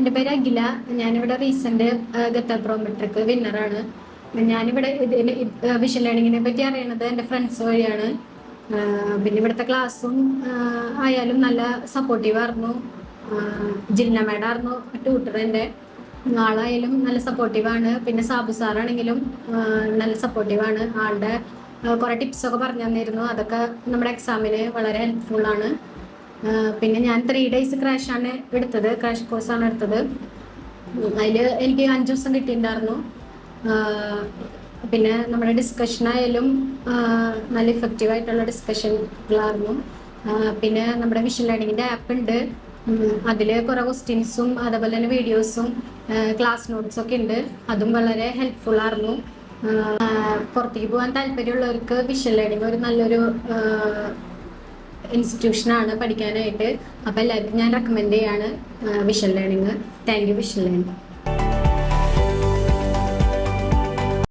എന്റെ പേര് അഖില. ഞാനിവിടെ റീസെന്റ് ഗത്തപ്രോമെട്രിക് വിന്നറാണ്. ഞാനിവിടെ ഇതിന് വിഷൻ ലേണിങ്ങിനെ പറ്റി അറിയണത് എന്റെ ഫ്രണ്ട്സ് വഴിയാണ്. പിന്നെ ഇവിടുത്തെ ക്ലാസ്സും ആയാലും നല്ല സപ്പോർട്ടീവ് ആയിരുന്നു. ആ, ജിന്ന മേഡം ആയിരുന്നു ട്യൂട്ടർ എന്റെ. ആളായാലും നല്ല സപ്പോർട്ടീവാണ് പിന്നെ സാബു സാറാണെങ്കിലും നല്ല സപ്പോർട്ടീവാണ് ആളുടെ കുറെ ടിപ്സ് ഒക്കെ പറഞ്ഞു തന്നിരുന്നു. അതൊക്കെ നമ്മുടെ എക്സാമിന് വളരെ ആ, പിന്നെ ഞാൻ ത്രീ ഡേയ്സ് ക്രാഷ് ആണ് എടുത്തത്. ക്രാഷ് കോഴ്സാണ് എടുത്തത്. അതിൽ എനിക്ക് അഞ്ച് ദിവസം കിട്ടിയിട്ടുണ്ടായിരുന്നു. പിന്നെ നമ്മുടെ ഡിസ്കഷൻ ആയാലും നല്ല ഇഫക്റ്റീവ് ആയിട്ടുള്ള ഡിസ്കഷനുകളായിരുന്നു പിന്നെ നമ്മുടെ വിഷൻ ലേണിങ്ങിന്റെ ആപ്പ് ഉണ്ട്. അതിൽ കുറേ ക്വസ്റ്റ്യൻസും അതേപോലെ തന്നെ വീഡിയോസും ക്ലാസ് നോട്ട്സും ഒക്കെ ഉണ്ട്. അതും വളരെ ഹെൽപ്ഫുൾ ആയിരുന്നു. പുറത്തേക്ക് പോകാൻ താല്പര്യമുള്ളവർക്ക് വിഷൻ ലേണിംഗ് ഒരു നല്ലൊരു ഇൻസ്റ്റിറ്റ്യൂഷനാണ് പഠിക്കാനായിട്ട്. അപ്പോൾ എല്ലാവർക്കും ഞാൻ റെക്കമെൻഡ് ചെയ്യാണ് vision learning thank you vision learning